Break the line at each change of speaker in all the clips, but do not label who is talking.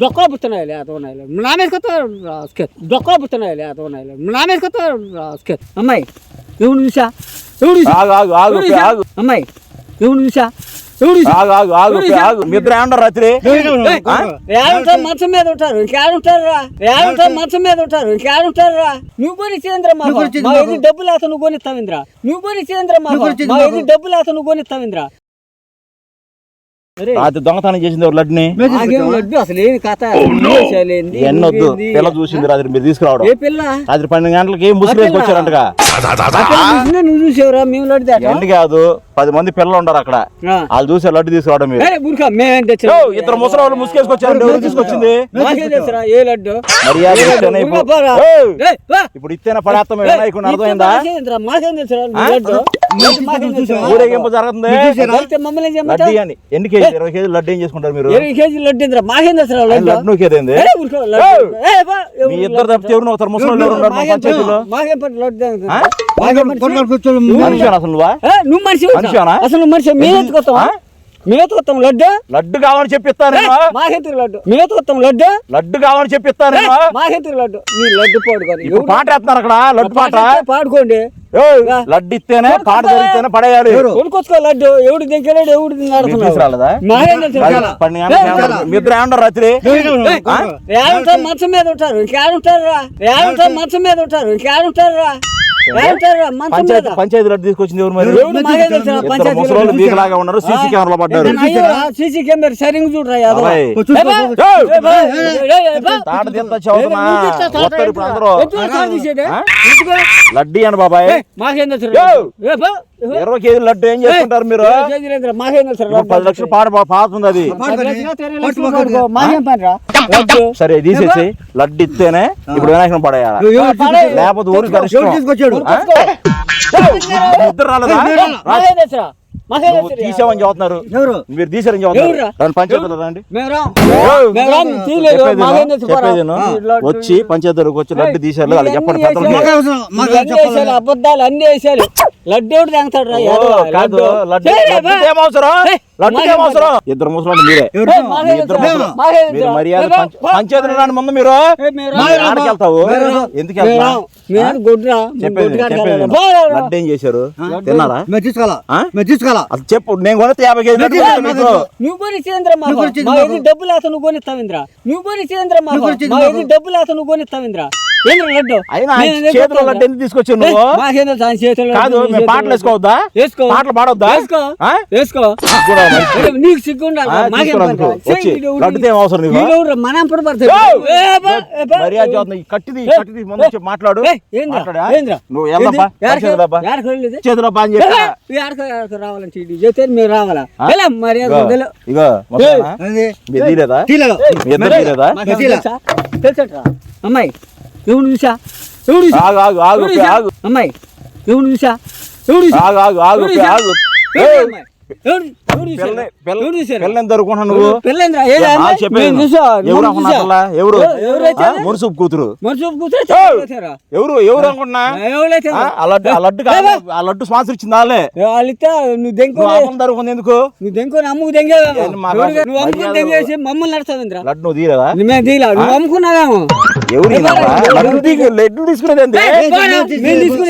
డొక్కలో పుట్టినాయి లేతన్నాయి నా మీద కొత్త రాసుకెత్ డొక్కలో పుట్టినాయి లేతన్నాయి నా మీద కొత్త రాసుకెత్ అమ్మాయి ఎవడు చూసా ఎవడు
ఆగు ఆగు ఆగు
అమ్మాయి ఎవడు చూసా
ఆగు ఆగు ఆగు ఆగు. మీ ఇద్దరు ఏమన్నారు రాత్రి?
మంచం మీద ఉంటారు. ఇంకేడుంటారా మంచం మీద ఉంటారు. ఇంకేడుంటారా నువ్వు కొని చేంద్ర డబ్బులు అతను నువ్వు కొనిస్తావింద్ర నువ్వు కొని
నువ్వు
డబ్బులు అతను నువ్వు
రాత్రి దొంగతనం చేసింది ఎవరు
వద్దు అసలు ఏమి కథ? విషయాలు ఏంది?
ఎన్ని వద్దు.
ఏంది?
పిల్ల చూసింది రాత్రి మీరు తీసుకురావడం.
ఏ పిల్ల?
రాత్రి పన్నెండు గంటలకి ముసుగు వేసుకొచ్చారంటగా?
నువ్వు చూసేవరా? మేము లడ్డు?
ఎండి కాదు. పది మంది పిల్లలు ఉండరు అక్కడ. వాళ్ళు చూసి లడ్డు తీసుకురావడం మీరు. ఇద్దరు ముసలి వాళ్ళు ముసుగేసుకొచ్చారు ఎవరు తీసుకొచ్చింది? ఇప్పుడు-
పోరా.
ఏయ్,
ఏయ్, పో.
ఇప్పుడు ఇస్తేనే పడేస్తాం
ఏయ్,
వినాయకుని అర్థమైందా? ఊరేగింపు జరుగుతుంది? లడ్డు? అని ఎన్ని కేజీ ఇరవై కేజీ లడ్డు ఏం చేసుకుంటారు మీరు?
ఇరవై కేజీలు లడ్డు? మాకేం లడ్డు?
లడ్డు కేదేంది
ఏయ్, ఊరుకో, లడ్డు.
ఏయ్,
ఏయ్, పో, ఎవరు
మీ ఇద్దరు? తప్పితే ఎవరు ముసలి వాళ్ళు ఉన్నారు మా పంచాయతీలో?
మాకేం లడ్డు
అసలు నువ్వు?
మనిషి
మనిషివేనా?
అసలు మనిషి మేము ఎత్తుకొస్తాం
ఆ?
మేము ఎత్తుకొస్తాం లడ్డు?
లడ్డు కావాలని చెప్పిస్తాను
మాకెత్తుకు లడ్డు. మేము ఎత్తుకొస్తాం లడ్డు?
లడ్డు కావాలని చెప్పిస్తాను
మాకెత్తుకు లడ్డు. నీ లడ్డు పాడుకోని
ఇప్పుడు పాట వేస్తున్నారు అక్కడ? లడ్డు పాట
పాడుకోండి.
లడ్డు ఇస్తేనే పాట జరిగితేనే పడేయాలి.
కొనుక్కొచ్చుకో లడ్డు. ఎవడు దింకలేడు ఎవడు
గంటలకు ఏమన్నారు? మీ రాత్రి?
మంచం మీద ఉంటారు. ఇంకేడుంటారా ఏడుంటారు మంచం మీద ఉంటారు. ఇంకేడుంటారా మీద
పంచాయతీ పంచాయతీ లడ్డు తీసుకొచ్చింది ఎవరు మరి? ఉన్నారు సీసీ కెమెరాలో పడ్డారు.
CC camera? చూడరా?
లడ్డు అని బాబాయ్.
మాకేం.
ఇరవై కేజీలు లడ్డు ఏం చేసుకుంటారు మీరు? పది లక్షలు పాట పాడుతుంది అది.
మాకేం పని రా.
సరే తీసేసి లడ్డు ఇస్తేనే ఇప్పుడు వినాయకుని పడేయాలి? లేకపోతే ఊరికి? తీసామని చదువుతున్నారు మీరు తీసారని? చదువుతున్నారు చెప్పేది వచ్చి పంచాయతీకి వచ్చి లడ్డు తీసారు చెప్పండి
అబద్ధాలు అన్ని వేసారు లడ్డు ఎవడు తాగుతాడు రా?
లడ్డు. ఏమవసరం? లడ్డు ఇద్దరు ముసలాండి మీరే? మర్యాద
ఏ బా,
పంచ-
బా.
పంచాయతీలో రాని ముందు మీరు ఆడికి వెళ్తావు. ఎందుకు
రా.
లడ్డు ఏం చేశారు? తిన్నారా?
తీసుకోవాలా
అసలు చెప్పు. నేను కొనితే యాభై కేజీ.
నువ్వు కొని చేంద్ర మా
నువ్వు కొని చేయండి
మా
బాబు.
ఎదురు డబ్బులు అతను నువ్వు కొనిస్తావింద్ర నువ్వు కొని చేంద్ర మా
నువ్వు కొని చేయండి
మా
బాబు.
ఎదురు డబ్బులు అతను కొనిస్తావింద్ర లడ్డు?
అయినా చేతిలో? లడ్డు ఎందుకు తీసుకొచ్చావు నువ్వు?
చేతిలో
కాదు మేము పాటలు. వేసుకోవద్దా?
వేసుకో.
పాడొద్దా?
వేసుకో? వేసుకో. నీకు సిగ్గు ఉండాలి.
ఏం అవసరం నీకు?
మన
కట్టిది కట్టిది ముందు మాట్లాడు? నువ్వు చేతిలో చెప్పా
రావాలంటే మీరు రావాలా? మర్యాద
ఇగో,
తెలీదా?
తెలుసట్రా? అమ్మాయి ఎవడు చూసా ఎవడు?
ఆగు ఆగు ఆగు? ఆగు
అమ్మాయి ఎవడు చూసా ఎవడు?
ఆగు ఆగు ఆగు? ఆగు
ఎవడు
ఆ, మున్సూపు కూతురు? ఎవరు ఎవరు అనుకుంటున్నా లడ్డు స్పాన్సర్ ఇచ్చింది వాళ్ళే
నువ్వు దెంకొని
ఎందుకు
నువ్వు దెంకొని అమ్ముకు? నువ్వు అమ్ముకుని దెంగేసి మమ్మల్ని
లడ్డు నువ్వు తీయలేదా
మేము నువ్వు అమ్ముకున్నావేమో
ఎవరు? లడ్డు తీసుకునేది?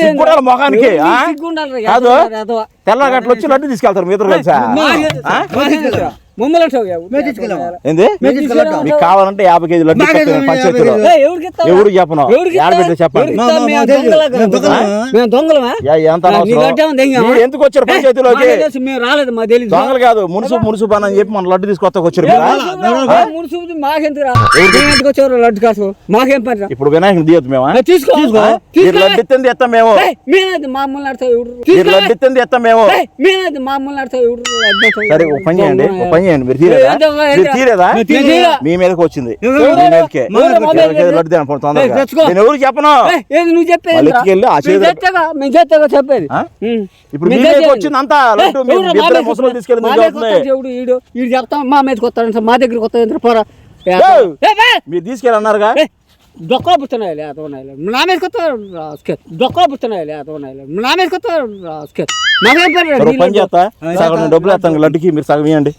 సిగ్గుండాలి మొఖానికి,
ఎవరు
ఆ?
సిగ్గుండాలిరా,
కాదు.
యాదవ, యాదవ.
తెల్ల గట్లు వచ్చి లడ్డు తీసుకెళ్తారు మీ ఇద్దరు కలిసా? ఆ?
మాకేం.
ఏంది? కావాలంటే యాభై కేజీ లడ్డు పంచాయతీలో?
ఎవరికి
చెప్పను? పెట్టి చెప్పండి ఎందుకు వచ్చారు పంచాయతీలోకి? దొంగలు కాదు మునుసు మునుసు పని అని చెప్పి మన లడ్డు తీసుకొస్తా వచ్చారు ఇప్పుడు వినాయకుని తీయొద్దు మేము? లడ్డు ఇస్తుంది ఎత్తాం మేము.
మామూలు తీసుకో.
లడ్డు ఇస్తుంది ఎత్తాం మేము.
మామూలు అడ్డతావు?
సరే ఒక పని చేయండి ఒక పని చేయండి మీరు తీరేదా. మీరు తీరేదా? మీ మీదకి వచ్చింది.
ఎవరు?
మీ మీదకే.
ఎవరు?
తొందరగా. నేను ఎవరికి చెప్పను?
నువ్వు చెప్పేది.
ఇప్పుడు మీ మీదకి. వచ్చింది అంతా
ఎవరు?
ముసలు. తీసుకెళ్ళి
చెప్తాం మా మీదకి వస్తాడు మా దగ్గరికి వస్తాడు పోరా.
మీరు తీసుకెళ్ళి అన్నారుగా
ఏయ్, డొక్కలో లేత ఉన్నాయి నా మీదకి వస్తాడు రాసుకెత్ డొక్కలో లేత ఉన్నాయి నా మీదకి వస్తాడు పని.
చేస్తా? సగం డబ్బులు వేస్తాను లడ్డుకి మీరు సగం ఇవ్వండి?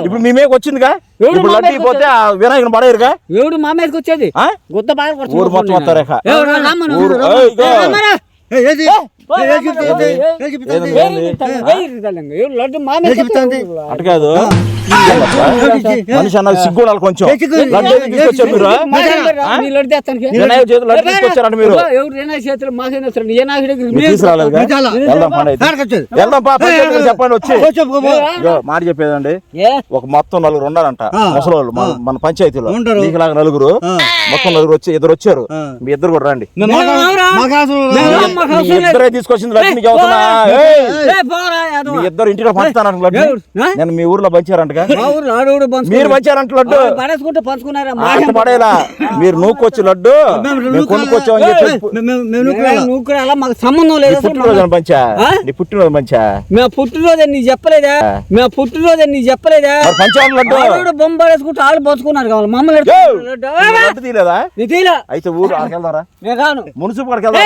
ఇప్పుడు మీ మీదకి వచ్చిందిగా?
ఎవడు
ఇప్పుడు లడ్డు పోతే ఆ వినాయకుని పడేరుగా?
ఎవడు మా మీదకి వచ్చేది? బాగా
ఊరు మొత్తం ఊరు-
రమ్మను.
ఏయ్, ఇగో.
ఏ, రమ్మను.
ఏది
ఏ, పో, రమ్మను.
చెప్తుంది?
ఏ, ఏ,
ఏది చెప్తుంది?
ఏది?
ఏ, ఇరుతాను, ఏ, ఇరుతాను. ఎవరు లడ్డు మా మీదకి
ఏం చెప్తుంది?
వచ్చేది?
అటు కాదు మనిషి అన్నది సిగ్గుడాలి కొంచెం తీసుకొచ్చారు మీరు
లడ్డు
తీసుకొచ్చారంట మీరు. వెళ్దాం చెప్పండి వచ్చి మాట చెప్పేదండి
ఏ?
ఒక మొత్తం నలుగురు ఉన్నారంట
ఆ.
ముసలోళ్ళు మన పంచాయతీలో. నీకులాగా నలుగురు. మొత్తం నలుగురు వచ్చి ఇద్దరు వచ్చారు. మీ ఇద్దరు కూడా రండి. ఇద్దరే తీసుకొచ్చింది లడ్డు మీకు అవుతున్నా
ఏ,
ఏయ్!
ఏ, పోరా, యాదవ.
మీ ఇద్దరు ఇంటిలో పంచుతానంట లడ్డు? నేను మీ ఊర్లో పంచారంటగా. మీరు పంచారంట లడ్డు
పడేసుకుంటే పంచుకున్నారా
పడేలా మీరు నూకొచ్చి లడ్డు
మేము
కొనుక్కొచ్చామని చెప్పి
మాకు సంబంధం లేదు
నీ పుట్టినరోజు పంచా? నీ పుట్టినరోజు పంచా
మేము పుట్టినరోజు నీకు చెప్పలేదా మేము పుట్టినరోజు నీకు చెప్పలేదా
లడ్డు
బొమ్మ పడేసుకుంటే ఆడు పంచుకున్నారు కావాలి మమ్మల్ని
యో!
ఎడుతున్నారు లడ్డు. ఏ,
నువ్వు లడ్డు తీయలేదా
నీ తీలా
అయితే ఊరు ఆడికి వెళ్దారా
నేను రాను
మున్సిపల్ వెళ్దాం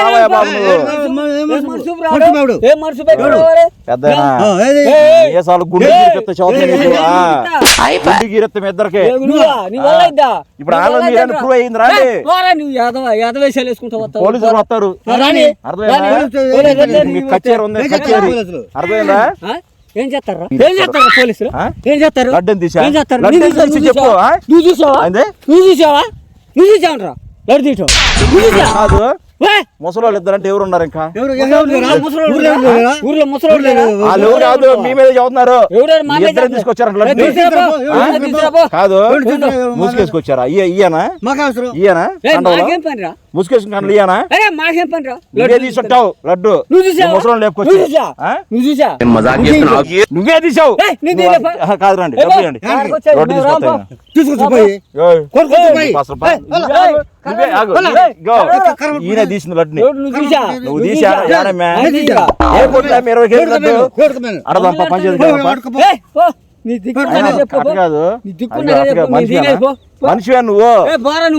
ఇప్పుడు? ప్రూవ్ అయింది. పోలీసులు వస్తారు. అర్థమైందా?
ఏం చేస్తారు?
ఏం చేస్తారా పోలీసులు? ఏం చేస్తారు?
తీసా?
ఏం
చెప్పు,
చూసావా? నువ్వు చూసావా?
ఏంది?
నువ్వు చూసావా? నువ్వు చూసావంటరా లడ్డు నువ్వు చూసావా?
ముసలోళ్ళు ఇద్దరంటే ఎవరు? ఉన్నారు ఇంకా
ఎవరు
ఊర్లో? ముసలోళ్ళు?
వాళ్ళు కాదు మీ మీద చదువుతున్నారు. ఇద్దరు. కాదు
తీసుకొచ్చారు?
ముసుకేసుకొచ్చారా? ఇయ్య ఇయ్యనా?
మాకు అవసరం
ఇయ్యనా
అరే మాకేం పని రా
నువ్వే తీసుకుంటావు లడ్డు.
నువ్వు చూసావా నువ్వు
లేపుకొచ్చి
చూసా
ఆ?
నువ్వు చూసా
నువ్వే తీసావు?
నేను
నువ్వు? అది- కాదు రండి డబ్బు ఇవ్వండి
ఆడికి వచ్చాడు,
రోడ్డు
మేము
తీసుకొస్తా
రాంపా.
తీసుకొచ్చి పోయి.
ఏయ్.
కొనుక్కొచ్చి పోయి.
అసలు పా-
ఏయ్,
నువ్వే ఆగు, నువ్వే ఆగు.
ఏయ్,
ఇగో,
కర్ర-
ఈయన తీసింది లడ్డుని.
నువ్వు చూసా
తీసా
తీసా.
ఇరవై కేజీ లడ్డు. అడదాంపా పంచాయతీ
నీ.
కాదు.
నీ. పో.
మనిషివే నువ్వు.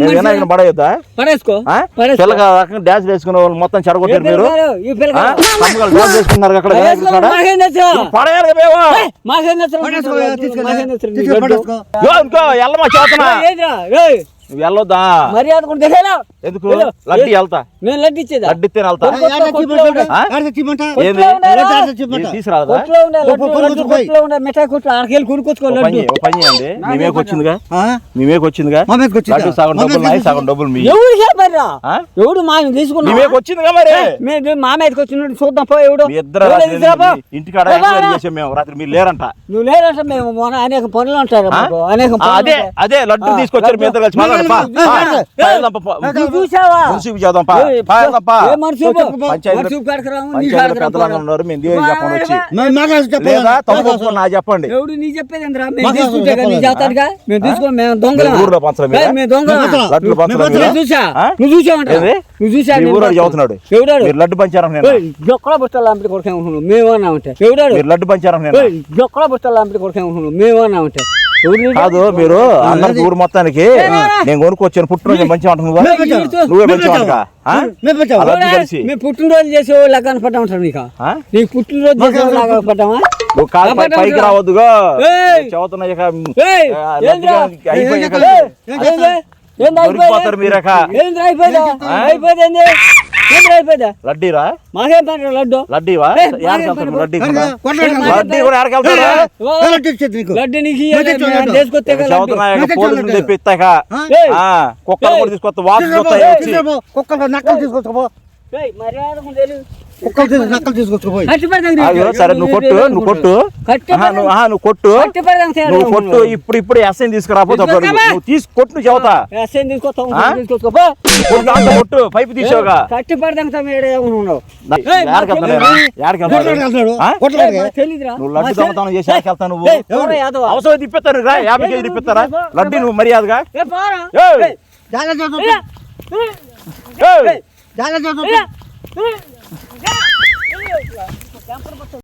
వినాయకుని పడేయొద్దా?
పడేసుకో.
ఆ?
పడేసుకో.
పిల్లగా రకంగా డాన్స్ వేసుకునే వాళ్ళు మొత్తం చెడగొట్టారు మీరు? డాన్స్ వేసుకున్నారు అక్కడ? పడేయాలి చేతనా. నువ్వు వెళ్ళొద్దా?
మర్యాద కూడా.
ఎందుకు. లడ్డు వెళ్తా.
నేను లడ్డు ఇచ్చేదా?
లడ్డు ఇస్తే వెళ్తా. తీసుకురాదా
మిఠాయి కొట్లు ఆడకెళ్ళి కొనుక్కొచ్చుకో లడ్డు.
పని వచ్చిందిగా? వచ్చిందిగా? లడ్డు సగం డబ్బులు నాయి సగం డబ్బులు మీ.
చెప్పారా? ఎవడు మా తీసుకున్నా
వచ్చిందిగా మరి?
మేము మా మీదకి చూద్దాం పో ఎవడు.
ఇద్దరు. ఇంటికాడ మేము. రాత్రి మీరు లేరంట.
నువ్వు మేము అనేక పనులు ఉంటారు
అదే. అదే లడ్డు తీసుకొచ్చారు మీ ఇద్దరు కలిసి. ఉన్నారు మేము చెప్పండి వచ్చి. లేదా తప్పు. ఒప్పుకొని నా చెప్పండి.
ఎవడు చెప్పేది.
లడ్డు పంచరా. చదువుతున్నాడు. లడ్డు
జొక్కల బుట్టలు లాంటి కొడుకే ఉంటున్నావు మేమన్నా ఉంటే ఎవడాడు?
మీరు లడ్డు పంచారా నేను?
ఏయ్, జొక్కల బుట్టలు లాంటి కొడుకే ఉంటున్నావు మేమన్నా ఉంటే?
కాదు మీరు అందరికి ఊరు మొత్తానికి? నేను కొనుక్కొచ్చాను పుట్టినరోజు మంచిగా అంటున్నావు నువ్వా? కలిసి.
మేము పుట్టినరోజు చేసే నీకు
ఆ?
నీకు పుట్టినరోజు చేసే
నువ్వు పైకి. రావద్దుగా.
ఏయ్!
చదువుతున్నా ఇక
ఏయ్,
ఆ,
ఏంద్రా?
లడ్డుగా అయిపోయాక? మీరక.
అయిపోయిందా?
లడ్డీరా?
మాకేం పని లడ్డు?
లడ్డీవా? లడ్డీ. లడ్డీ కూడా
లడ్డు నీకు.
పోలీసులు తెప్పిస్తాక కుక్కలు. కూడా తీసుకొస్తా వచ్చి.
కుక్కలు నక్కలు
ఏయ్, మర్యాద
సరే నువ్వు కొట్టు నువ్వు కొట్టు. నువ్వు కొట్టు. నువ్వు కొట్టు ఇప్పుడు ఇప్పుడు ఎస్ఐని తీసుకురాపోతే? నువ్వు తీసి కొట్టు నువ్వు చెబుతా. కొట్టు పైపు తీసావుగా. వెళ్తాను వెళ్తాను నువ్వు లడ్డు దొంగతనం చేసి వెళ్తావు నువ్వు? అవసరం తిప్పిస్తారు రా. యాభై కేజీ తిప్పిస్తారా లడ్డు నువ్వు మర్యాదగా
ఏ పోరా.
ఏయ్!
ఏయ్,
జాగ్రత్త
Hocam,
biliyoruz ya.
Hocam, bunu